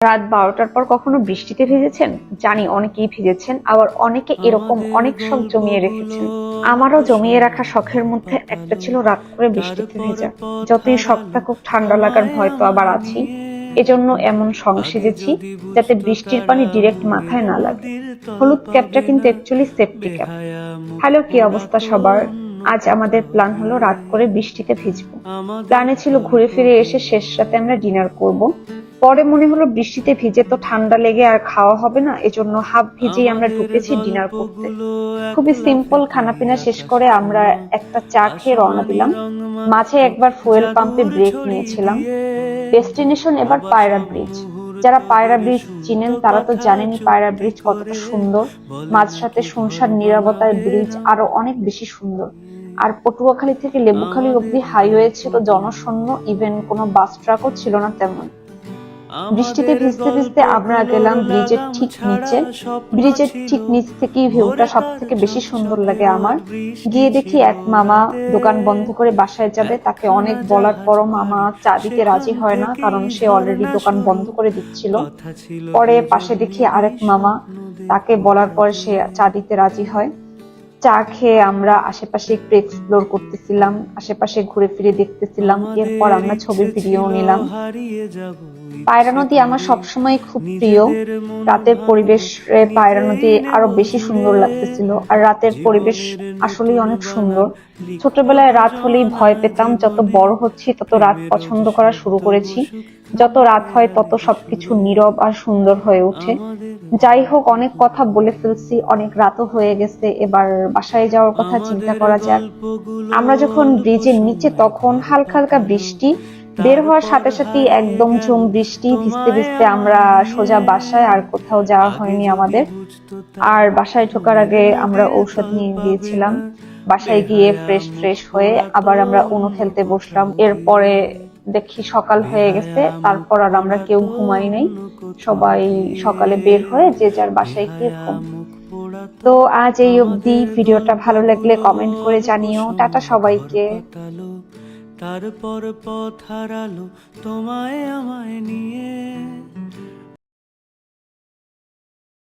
রাত বারোটার পর কখনো বৃষ্টিতে ভিজেছেন? জানি অনেকেই ভিজেছেন আবার অনেকে এরকম অনেক শখ জমিয়ে রেখেছেন। আমারও জমিয়ে রাখা শখের মধ্যে একটা ছিল রাত করে বৃষ্টিতে ভেজা। যতই শখ থাকুক ঠান্ডা লাগার ভয় তো আবার আছেই। এজন্য এমন সং সেজেছি যাতে বৃষ্টির পানি ডিরেক্ট মাথায় না লাগে। হলুদ ক্যাপটা কিন্তু অ্যাকচুয়ালি সেফটি ক্যাপ হ্যালো কি অবস্থা সবার? আজ আমাদের প্ল্যান হলো রাত করে বৃষ্টিতে ভিজবো। প্ল্যানে ছিল ঘুরে ফিরে এসে শেষ রাতে আমরা ডিনার করব। পরে মনে হলো বৃষ্টিতে ভিজে তো ঠান্ডা লেগে আর খাওয়া হবে না এজন্য হাফ ভিজেই আমরা ঢুকেছি ডিনার করতে। খুবই সিম্পল খানাপিনা শেষ করে আমরা একটা চা খেয়ে রওনা দিলাম। মাঝে একবার ফুয়েল পাম্পে ব্রেক নিয়েছিলাম। ডেস্টিনেশন এবার পায়রা ব্রিজ। যারা পায়রা ব্রিজ চিনেন তারা তো জানেনই পায়রা ব্রিজ কতটা সুন্দর। মাঝরাতে শুনশান নিরাপত্তার ব্রিজ আরও অনেক বেশি সুন্দর। আর পটুয়াখালী থেকে লেবুখালী অব্দি হাইওয়ে ছিল জনশূন্য ইভেন কোনো বাস ট্রাকও ছিল না তেমন। বৃষ্টিতে ভিজতে ভিজতে আমরা গেলাম ব্রিজের ঠিক নিচে। ব্রিজের ঠিক নিচ থেকেই ভিউটা সব থেকে বেশি সুন্দর লাগে আমার। গিয়ে দেখি এক মামা দোকান বন্ধ করে বাসায় যাবে তাকে অনেক বলার পরও মামা চা দিতে রাজি হয় না কারণ সে অলরেডি দোকান বন্ধ করে দিচ্ছিল। পরে পাশে দেখি আরেক মামা তাকে বলার পর সে চা দিতে রাজি হয়। চা খেয়ে আমরা আশেপাশে একটু এক্সপ্লোর করতেছিলাম আশেপাশে ঘুরে ফিরে দেখতেছিলাম এরপর আমরা ছবির ভিডিও নিলাম। পায়রা নদী আমার সবসময় খুব প্রিয়। রাতের পরিবেশ পায়রা নদী আরও বেশি সুন্দর লাগতেছিল। আর রাতের পরিবেশ আসলেই অনেক সুন্দর। ছোটবেলায় রাত হলেই ভয় পেতাম যত বড় হচ্ছি তত রাত পছন্দ করা শুরু করেছি। যত রাত হয় তত সবকিছু নীরব আর সুন্দর হয়ে ওঠে। যাই হোক অনেক কথা বলে ফেলছি অনেক রাতও হয়ে গেছে এবার বাসায় যাওয়ার কথা চিন্তা করা যাক। আমরা যখন ব্রিজের নিচে তখন হালকা হালকা বৃষ্টি বের হওয়ার সাথে সাথে একদম ঝুম বৃষ্টি ভিজতে ভিজতে আমরা সোজা বাসায় আর কোথাও যাওয়া হয়নি আমাদের। আর বাসায় ঢোকার আগে আমরা ঔষধ নিয়ে গিয়েছিলাম। বাসায় গিয়ে ফ্রেশ ফ্রেশ হয়ে আবার আমরা অনু খেলতে বসলাম। এরপরে দেখি সকাল হয়ে গেছে, তারপর আর আমরা কেউ ঘুমাই নাই। সবাই সকালে বের হয়ে যে যার বাসায় গিয়ে ঘুম। তো আজ এই অবধি ভিডিওটা ভালো লাগলে কমেন্ট করে জানিও। টাটা সবাইকে। তারপর পথ হারালো তোমায় আমায় নিয়ে।